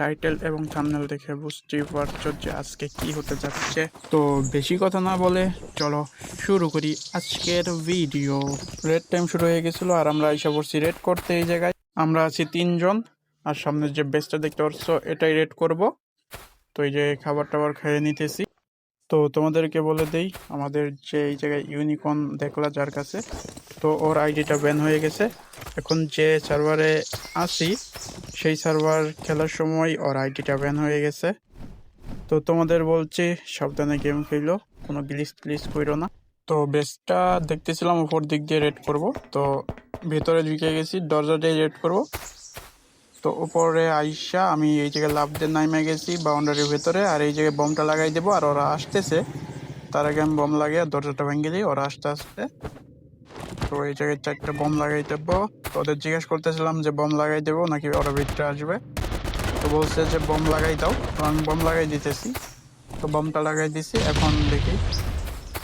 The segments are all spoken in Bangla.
টাইটেল এবং থাম্বনেল দেখে বুঝতেই পারছ যে আজকে কি হতে যাচ্ছে। তো বেশি কথা না বলে চলো শুরু করি আজকের ভিডিও রেড টাইম শুরু হয়ে গেছিল আর আমরা এসে পড়ছি রেড করতে এই জায়গায়। আমরা আছি তিনজন আর সামনে যে বেসটা দেখতে পাচ্ছ এটাই রেড করব। তো এই যে খাবার টাবার খেয়ে নিতেছি। তো তোমাদেরকে বলে দেই, আমাদের যে এই জায়গায় ইউনিকর্ন দেখলা যার কাছে, তো ওর আইডিটা ব্যান হয়ে গেছে। এখন যে সার্ভারে আসি সেই সার্ভার খেলার সময় ওর আইডিটা ব্যান হয়ে গেছে। তো তোমাদের বলছি, সাবধানে গেম খেলো, কোনো গ্লিস প্লিজ করো না। তো বেসটা দেখতেছিলাম উপর দিক দিয়ে রেড করব। তো ভেতরে ঢুকে গেছি, দরজা দিয়ে রেড করব। তো উপরে আইসা আমি এই জায়গায় লাভ দিয়ে নাইমে গেছি বাউন্ডারির ভেতরে। আর এই জায়গায় বমটা লাগাই দেবো, আর ওরা আসতেছে। তার আগে আমি বম লাগিয়ে দরজাটা ভেঙে দিই, ওরা আসতে আসতে তো এই জায়গায় চারটা বম লাগাই দেবো। তো ওদের জিজ্ঞেস করতেছিলাম যে বম লাগাই দেবো নাকি ওরা ভিতরে আসবে। তো বলছে যে বম লাগাই দাও। তো আমি বম লাগাই দিতেছি। তো বমটা লাগাই দিছি, এখন দেখি।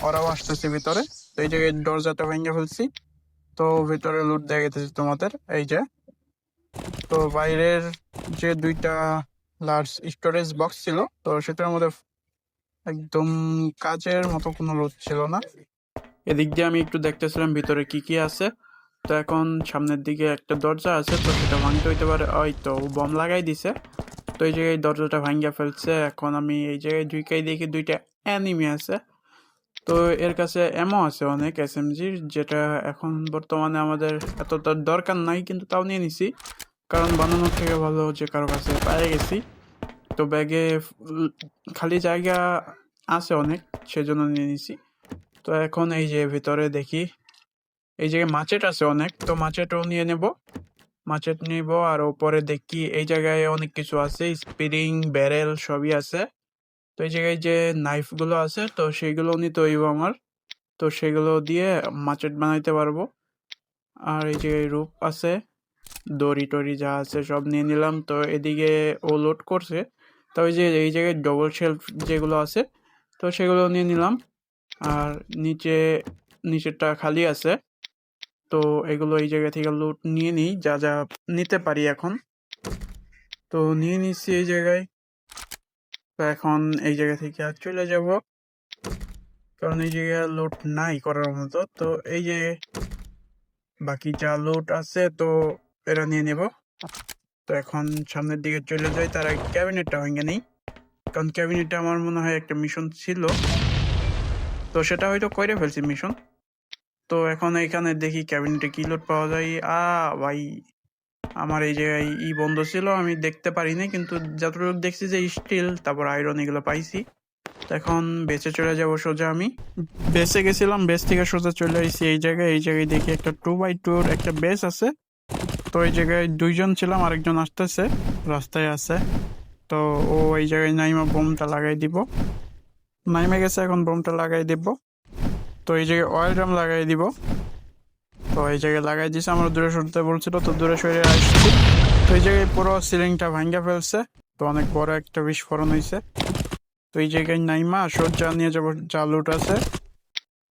ওরাও আসতেছে ভিতরে। তো এই জায়গায় দরজাটা ভেঙে ফেলছি। তো ভিতরে লুট দিয়ে গেতেছি তোমাদের। এই যে। তো বাইরের যে দুইটা লার্জ স্টোরেজ বক্স ছিল, তো সেটার মধ্যে একদম কাজের মতো কোনো লুট ছিল না। এদিক দিয়ে আমি একটু দেখতেছিলাম ভিতরে কি কি আছে। তো এখন সামনের দিকে একটা দরজা আছে, তো সেটা ভাঙতে হইতে পারে। ওই তো বম লাগাই দিছে। তো এই জায়গায় দরজাটা ভাঙ্গা ফেলছে। এখন আমি এই জায়গায় ঢুকাই দেখি দুইটা অ্যানিমি আছে। তো এর কাছে এমও আছে অনেক এসএমজির যেটা এখন বর্তমানে আমাদের এতটা দরকার নাই, কিন্তু তাও নিয়ে নিছি। কারণ বানানোর থেকে ভালো যে কারও কাছে পেয়ে গেছি। তো ব্যাগে খালি জায়গা আছে অনেক, সেজন্য নিয়ে নিছি। তো এখন এই যে ভিতরে দেখি, এই জায়গায় মাছেট আছে অনেক, তো মাছেটও নিয়ে নেব। মাছেট নিব আর ওপরে দেখি, এই জায়গায় অনেক কিছু আছে, স্পিরিং, ব্যারেল সবই আছে। তো এই জায়গায় যে নাইফগুলো আছে, তো সেইগুলো নিতে হইব আমার। তো সেগুলো দিয়ে মাছেট বানাইতে পারব। আর এই যে রূপ আছে, দড়ি টড়ি যা আছে সব নিয়ে নিলাম। তো এদিকে ও লোড করছে। তো ওই যে এই জায়গায় ডবল শেলফ যেগুলো আছে, তো সেগুলো নিয়ে নিলাম। আর নিচে, নিচেরটা খালি আছে। তো এগুলো এই জায়গা থেকে লুট নিয়ে নিই, যা যা নিতে পারি এখন। তো নিয়ে নিচ্ছি এই জায়গায়। তো এখন এই জায়গা থেকে আর চলে যাব। কারণ এই জায়গায় লোড নাই করার মতো। তো এই যে বাকি যা লোড আছে, তো এরা নিয়ে নেব। তো এখন সামনের দিকে চলে যাই। তার ক্যাবিনেটটা ভেঙে নেই। কারণ ক্যাবিনেটটা আমার মনে হয় একটা মিশন ছিল। তো সেটা হয়তো করে ফেলছি মিশন। তো এখন এখানে দেখি ক্যাবিনেটে কি লোড পাওয়া যায়। আ, ভাই, আমার এই জায়গায় ই বন্ধ ছিল, আমি দেখতে পারিনি কিন্তু যতটুকু দেখছি যে স্টিল, তারপর আয়রন এগুলো পাইছি। এখন বেঁচে চলে যাব সোজা আমি। বেসে গেছিলাম বেস থেকে সোজা চলে আসছি এই জায়গায়। এই জায়গায় দেখি একটা টু বাই টুর একটা বেস আছে। তো এই জায়গায় দুইজন ছিলাম, আরেকজন আসতেছে, রাস্তায় আছে। তো ও এই জায়গায় নাইমা বোমটা লাগাই দিব। নাইমে গেছে, এখন বোমটা লাগাই দিব। তো এই জায়গায় অয়েল ড্রাম লাগাই দিব। তো এই জায়গায় লাগাই দিছে, আমার দূরে সরতে বলছিল, তো দূরে সরে আসছি। তো এই জায়গায় পুরো সিলিংটা ভাঙ্গা ফেলছে। তো অনেক বড় একটা বিস্ফোরণ হয়েছে তো এই জায়গায় নাইমা সজ্জা নিয়ে যাব, যা লুট আছে।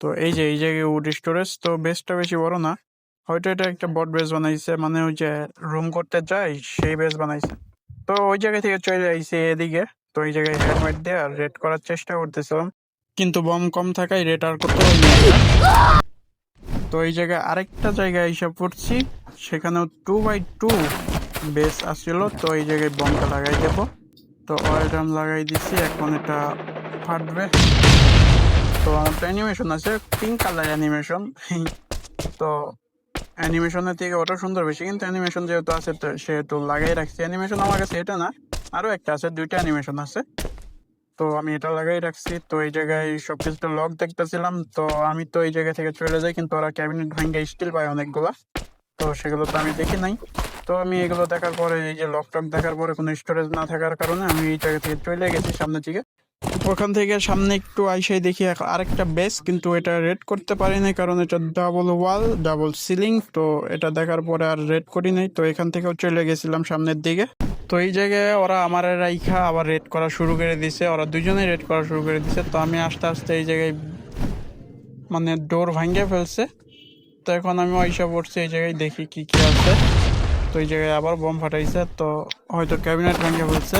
তো এই যে, এই জায়গায় উড স্টোরেজ তো বেসটা বেশি বড় না। হয়তো এটা একটা বট বেস বানাইছে মানে ওই যে রুম করতে যাই সেই বেস বানাইছে। তো ওই জায়গা থেকে চলে আইছে এদিকে। তো এই জায়গায় হেলমেট দিয়ে আর রেড করার চেষ্টা করতেছিলাম। কিন্তু বম কম থাকায় রেড আর করতে তো এই জায়গায় আরেকটা জায়গায় এসে পড়ছি। সেখানেও টু বাই টু বেস আসছিল। তো এই জায়গায় বমটা লাগাই দেব। তো অয়েল ড্রাম লাগাই দিছি। এখন এটা ফাটবে। তো একটা অ্যানিমেশন আছে। পিঙ্ক কালার অ্যানিমেশন তো অ্যানিমেশনের থেকে ওটা সুন্দর বেশি। কিন্তু অ্যানিমেশন যেহেতু আছে, তো সেহেতু লাগাই রাখছি। অ্যানিমেশন আমার কাছে এটা না। আরও একটা আছে, দুইটা অ্যানিমেশন আছে। তো আমি এটা লাগাই রাখছি। তো এই জায়গায় সব কিছুটা লক দেখতেছিলাম। তো আমি তো এই জায়গা থেকে চলে যাই, কিন্তু ওরা ক্যাবিনেট ভাঙ্গে স্টিল পায় অনেকগুলা। তো সেগুলো তো আমি দেখি নাই। তো আমি এগুলো দেখার পরে, এই যে লক টক দেখার পরে কোনো স্টোরেজ না থাকার কারণে আমি এই জায়গা থেকে চলে গেছি সামনের দিকে। ওখান থেকে সামনে একটু আইসাই দেখি আরেকটা বেস কিন্তু এটা রেড করতে পারি নাই কারণ এটা ডাবল ওয়াল ডাবল সিলিং তো এটা দেখার পরে আর রেড করি নাই। তো এখান থেকেও চলে গেছিলাম সামনের দিকে। তো এই জায়গায় ওরা আমার রাইখা আবার রেড করা শুরু করে দিছে। ওরা দুজনেই রেড করা শুরু করে দিছে। তো আমি আস্তে আস্তে এই জায়গায় মানে ডোর ভাঙ্গে ফেলছে। তো এখন আমি ওইসব পড়ছি এই জায়গায়, দেখি কি কি আছে। তো এই জায়গায় আবার বম ফাটাইছে। তো হয়তো ক্যাবিনেট ভেঙে ফেলছে।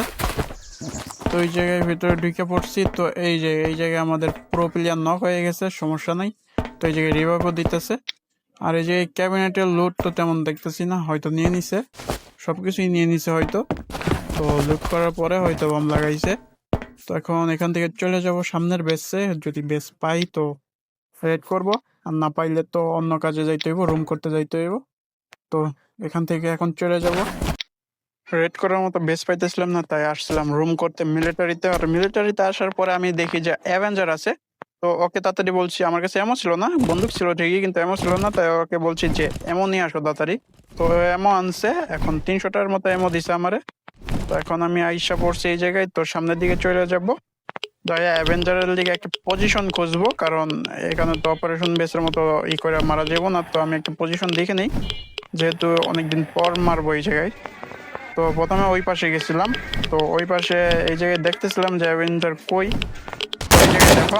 তো এই জায়গায় ভিতরে ঢুকে পড়ছি। তো এই যে, এই জায়গায় আমাদের প্রো প্লেয়ার নক হয়ে গেছে, সমস্যা নাই। তো এই জায়গায় রিভাইভও দিতেছে। আর এই যে ক্যাবিনেটের লুট তো তেমন দেখতেছি না, হয়তো নিয়ে নিছে। সব কিছুই নিয়ে নিছে হয়তো। তো লুট করার পরে হয়তো বম লাগাইছে। তো এখন এখান থেকে চলে যাব সামনের বেসে যদি বেস পাই তো রেড করব। আর না পাইলে তো অন্য কাজে যাইতে হইব রুম করতে যাইতে হইব। তো এখান থেকে এখন চলে যাব। রেড করার মতো বেস পাইতেছিলাম না, তাই আসছিলাম রুম করতে মিলিটারিতে আর মিলিটারিতে আসার পরে আমি দেখি যে অ্যাভেঞ্জার আছে। তো ওকে তাড়াতাড়ি বলছি, আমার কাছে এমন ছিল না, বন্দুক ছিল ঠিকই কিন্তু এমন ছিল না, তাই ওকে বলছি যে এমন নিয়ে আসো তাড়াতাড়ি। তো এমন আনছে, এখন তিনশোটার মতো এমন দিছে আমারে। তো এখন আমি আইসা পড়ছি এই জায়গায়, তো সামনের দিকে চলে যাব। দয়া অ্যাভেঞ্জারের দিকে একটা পজিশন খুঁজবো, কারণ এখানে তো অপারেশন বেসের মতো ই করে মারা যাব না, তো আমি একটা পজিশন দেখে নিই। যেহেতু অনেকদিন পর মারবো এই জায়গায়। তো প্রথমে ওই পাশে গেছিলাম, তো ওই পাশে এই জায়গায় দেখতেছিলাম যে অ্যাভেঞ্জার কই। দেখো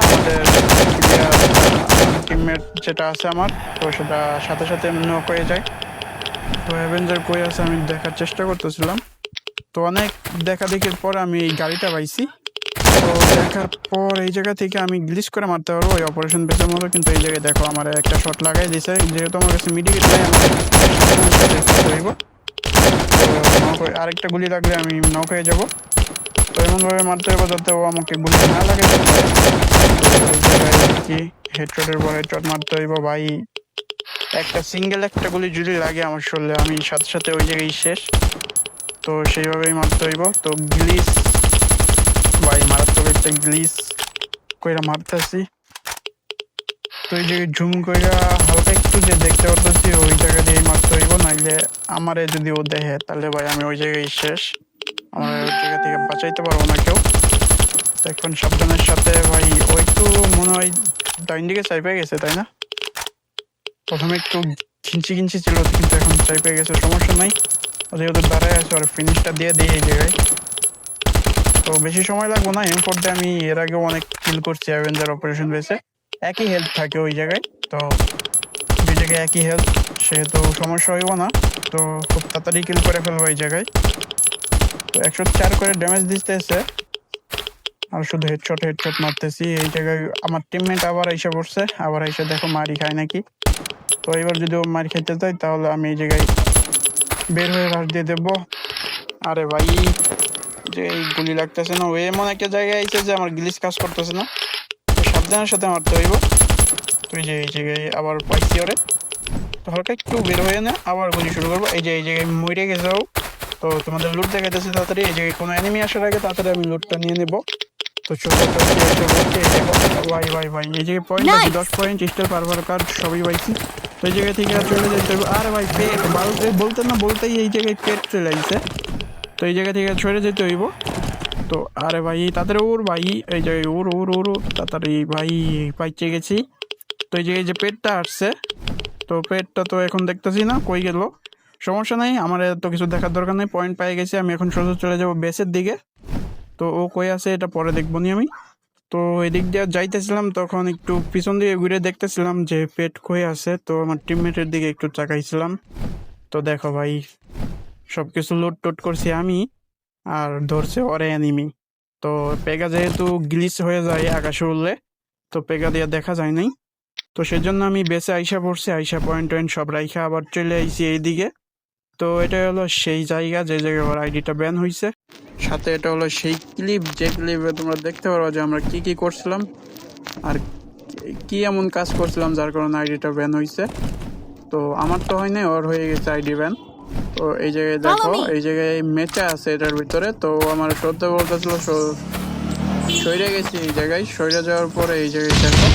যেটা আছে আমার, তো সেটা সাথে সাথে নক হয়ে যায়। তো অ্যাভেঞ্জার কই আছে আমি দেখার চেষ্টা করতেছিলাম। তো অনেক দেখা দেখির পর আমি এই গাড়িটা পাইছি। তো দেখার পর এই জায়গা থেকে আমি গ্লিচ করে মারতে পারব ওই অপারেশন বেসের মতো, কিন্তু এই জায়গায় দেখো আমার একটা শট লাগাই দিছে। যেহেতু আমার কাছে মিডিকেট নাই আমার আরেকটা গুলি লাগলে আমি নক হয়ে যাব। এমনভাবে মারতে হবে যাতে ও আমাকে গুলি না লাগে। কি হেডশটের পর হেডশট মারতে হইব, ভাই। একটা সিঙ্গেল একটা গুলি যদি লাগে আমার শরীরে, আমি সাথে সাথে ওই জায়গায় শেষ। তো সেইভাবেই মারতে হইব। তো গ্লিস ভাই, মারাত্মক একটা গ্লিস কইরা মারতেছি। তো এই জায়গায় ঝুম কইরা হালকা একটু যে দেখতে পারতেছি, ওই জায়গা দিয়ে মারতে হইব। নাইলে আমারে যদি ও দেখে, তাহলে ভাই আমি ওই জায়গায় শেষ। আমার জায়গা থেকে বাঁচাইতে পারব না কেউ। তো এখন সাবধানের সাথে ভাই, ও একটু মনে হয় ডাইন দিকে চাইপে গেছে, তাই না? প্রথমে একটু খিঞ্চি খিঞ্চি ছিল, কিন্তু এখন চাইপে গেছে, সমস্যা নাই। যেহেতু দাঁড়ায় আছে আর ফিনিশটা দিয়ে দিই এই জায়গায়। তো বেশি সময় লাগবে না এম ফোরটা আমি এর আগেও অনেক কিল করছি অ্যাভেঞ্জার অপারেশন বেসে একই হেলথ থাকে ওই জায়গায়, তো দুই জায়গায় একই হেলথ সেহেতু সমস্যা হইব না। তো খুব তাড়াতাড়ি কিল করে ফেলব এই জায়গায়। তো একশো চার করে ড্যামেজ দিতেছে। আর শুধু হেডশট হেডশট মারতেছি। এই জায়গায় আমার টিমমেট আবার এসে পড়ছে। আবার এসে দেখো মারি খায় নাকি। তো এবার যদি ও মারি খেতে চাই তাহলে আমি এই জায়গায় বের হয়ে রাশ দিয়ে দেবো। আরে ভাই, যে এই গুলি লাগতেছে না। ও এমন একটা জায়গায় আইছে যে আমার গ্লিস কাজ করতেছে না। সাবধানের সাথে মারতে হইব। তুই যে, এই জায়গায় আবার পাইছি ওরে। তো হালকা একটু বের হয়ে না। আবার গুলি শুরু করব। এই যে, এই জায়গায় মরে গেছেও তো তোমাদের লুট দেখাইতেছে তাড়াতাড়ি। এই যে কোনো এনিমি আসার আগে তাড়াতাড়ি আমি লুটটা নিয়ে নেব। তো ছোট ভাই ভাই ভাই এই জায়গায় পয়েন্ট আছে দশ পয়েন্ট স্টার পারবার কার্ড সবই পাইছি। তো এই জায়গা থেকে আর চলে যেতে হবে। আরে ভাই পেট বলতে বলতে না বলতেই এই জায়গায় পেট চলে আসছে তো এই জায়গা থেকে সরে যেতে হইব। তো আরে ভাই তাদের ওর ভাই এই জায়গায় ওর ওর ওর ওর, তাড়াতাড়ি ভাই পাইচে গেছি। তো এই জায়গায় যে পেটটা আসছে তো পেটটা তো এখন দেখতেছি না কই গেল? সমস্যা নাই, আমার এত কিছু দেখার দরকার নেই পয়েন্ট পেয়ে গেছি, আমি এখন সোজা চলে যাব বেসের দিকে। তো ও কই আছে এটা পরে দেখব নি আমি। তো এদিক দিয়ে যাইতেছিলাম, তখন একটু পিছন দিকে ঘুরে দেখতেছিলাম যে পেট কই আছে, তো আমার টিমমেটের দিকে একটু চাকাইছিলাম তো দেখো ভাই সব কিছু লোড টোট করছি আমি, আর ধরছে ওরে অ্যানিমি তো পেগা যেহেতু গ্লিচ হয়ে যায় আকাশে উঠলে তো পেগা দিয়ে দেখা যায় নাই। তো সেজন্য আমি বেসে আইসা পড়ছি, আইসা পয়েন্ট টয়েন্ট সব রাইখা আবার চলে আইছি এইদিকে। তো এটা হলো সেই জায়গা যে জায়গায় আমার আইডিটা ব্যান হয়েছে সাথে এটা হলো সেই ক্লিপ যে ক্লিপে তোমরা দেখতে পারো যে আমরা কি কি করছিলাম আর কি- এমন কাজ করছিলাম যার কারণে আইডিটা ব্যান হয়েছে তো আমার তো হয় নাই ওর হয়ে গেছে আইডি ব্যান তো এই জায়গায় দেখো এই জায়গায় মেচা আছে এটার ভিতরে। তো আমার সত্যি বলতেছিল সইরে গেছি এই জায়গায়। সইরে যাওয়ার পরে এই জায়গায় দেখো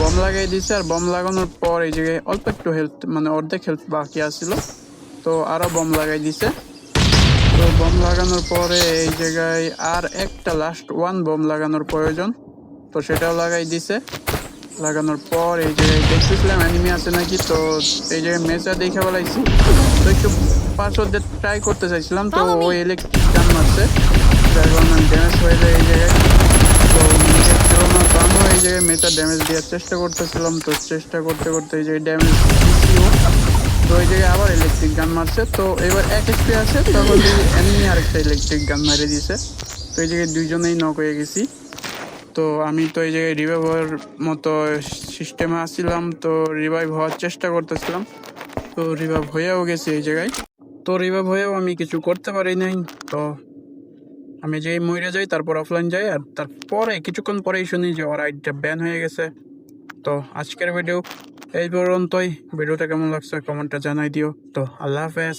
বম লাগাই দিছে। আর বম লাগানোর পর এই জায়গায় অল্প একটু হেলথ মানে অর্ধেক হেলথ বাকি আছিল। তো আরও বম লাগাই দিছে। তো বম লাগানোর পরে এই জায়গায় আর একটা লাস্ট ওয়ান বম লাগানোর প্রয়োজন। তো সেটাও লাগাই দিছে। লাগানোর পর এই জায়গায় দেখতেছিলাম অ্যানিমি আছে নাকি তো এই জায়গায় মেসা দেখে বলাইছি তো একটু পাসওয়ার্ড ট্রাই করতে চাইছিলাম তো ওই ইলেকট্রিক গান মারছে। যার কারণে ড্যামেজ হয়ে যায় এই জায়গায়। তো এই জায়গায় মেটা ড্যামেজ দেওয়ার চেষ্টা করতেছিলাম তো চেষ্টা করতে করতে এই জায়গায় ড্যামেজ তো এই জায়গায় আবার ইলেকট্রিক গান মারছে। তো এবার এক এসপি আছে, তখন এমনি আরেকটা ইলেকট্রিক গান মারে দিছে। তো এই জায়গায় দুইজনেই নক হয়ে গেছি। তো আমি তো এই জায়গায় রিভাইভ হওয়ার মতো সিস্টেমে আসছিলাম তো রিভাইভ হওয়ার চেষ্টা করতেছিলাম। তো রিভাইভ হয়েও গেছি এই জায়গায়। তো রিভাইভ হয়েও আমি কিছু করতে পারি নাই। তো আমি যেই মরে যাই, তারপর অফলাইন যাই, আর তারপরে কিছুক্ষণ পরেই শুনি যে ওর আইডিটা ব্যান হয়ে গেছে। তো আজকের ভিডিও এই পর্যন্তই। ভিডিওটা কেমন লাগছে? কমেন্টটা জানাই দিও। তো আল্লাহ হাফেজ।